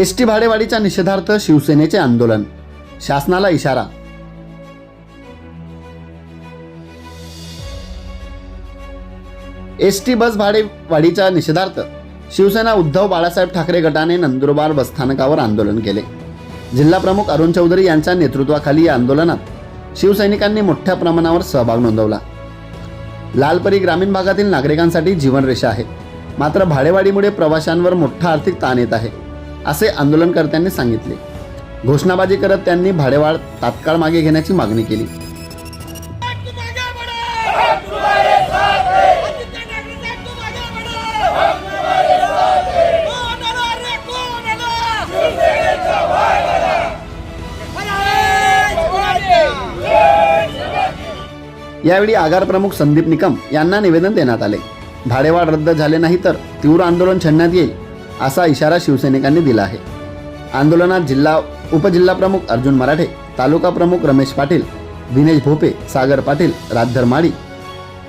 S T भाडेवाढीच्या निषेधार्थ शिवसेनेचे आंदोलन. शासनाला इशारा. एस टी बस भाडेवाढीच्या निषेधार्थ. शिवसेना उद्धव बाळासाहेब ठाकरे गटाने नंदुरबार बसस्थानकावर आंदोलन केले. जिल्हा प्रमुख अरुण चौधरी यांच्या नेतृत्वाखाली या आंदोलनात शिवसैनिकांनी मोठ्या प्रमाणावर सहभाग नोंदवला. लालपरी ग्रामीण भागातील नागरिकांसाठी जीवनरेषा आहे. मात्र भाडेवाढीमुळे प्रवाशांवर मोठा आर्थिक ताण येत आहे. असे आंदोलनकर्त्यांनी सांगितले. घोषणाबाजी करत त्यांनी भाडेवाढ तात्काळ मागे घेण्याची मागणी केली. यावेळी आगार प्रमुख संदीप निकम यांना निवेदन देण्यात आले. भाडेवाढ रद्द झाले नाही तर तीव्र आंदोलन छेडण्यात येईल. असा इशारा शिवसैनिकांनी दिला आहे. आंदोलनात जिल्हा उपजिल्हा प्रमुख अर्जुन मराठे तालुका प्रमुख रमेश पाटील दिनेश भोपे सागर पाटील राजधर माडी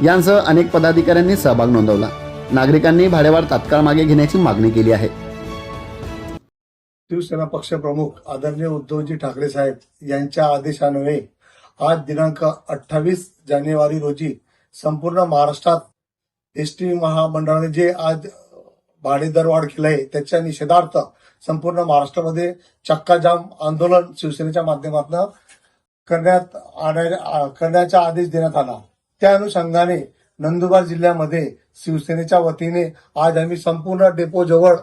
यांसह अनेक पदाधिकाऱ्यांनी सहभाग नोंदवला. नागरिकांनी भाडेवाढ तात्काळ मागे घेण्याची मागणी केली आहे. शिवसेना पक्षप्रमुख आदरणीय उद्धवजी ठाकरे साहेब यांच्या आदेशान्वये आज दिनांक अठ्ठावीस जानेवारी रोजी संपूर्ण महाराष्ट्रात एस टी महामंडळाने जे आज भाडे दरवाढ केलंय. त्याच्या निषेधार्थ संपूर्ण महाराष्ट्रामध्ये चक्काजाम आंदोलन शिवसेनेच्या माध्यमातून करण्यात करण्याचा आदेश देण्यात आला. त्या अनुषंगाने नंदुरबार जिल्ह्यामध्ये शिवसेनेच्या वतीने आज आम्ही संपूर्ण डेपो जवळ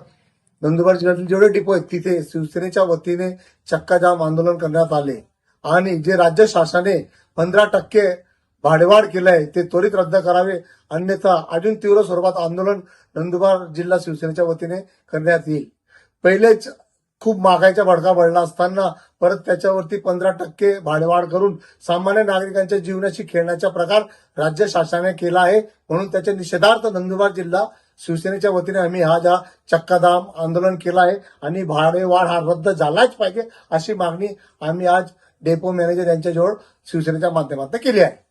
नंदुरबार जिल्ह्यातील जेवढे डिपो आहेत तिथे शिवसेनेच्या वतीने चक्काजाम आंदोलन करण्यात आले. आणि जे राज्य शासनाने पंधरा टक्के भाडेवाढ केलंय ते त्वरित रद्द करावे. अन्यथा अजून तीव्र स्वरूपात आंदोलन नंदुरबार जिल्हा शिवसेनेच्या वतीने करण्यात येईल. पहिलेच खूप महागाईचा भडका भरला असताना परत त्याच्यावरती पंधरा टक्के भाडेवाढ करून सामान्य नागरिकांच्या जीवनाशी खेळण्याचा प्रकार राज्य शासनाने केला आहे. म्हणून त्याच्या निषेधार्थ नंदुरबार जिल्हा शिवसेनेच्या वतीने आम्ही हा ज्या चक्काधाम आंदोलन केलं आहे आणि भाडेवाढ हा रद्द झालाच पाहिजे अशी मागणी आम्ही आज डेपो मॅनेजर यांच्याजवळ शिवसेनेच्या माध्यमातून केली आहे.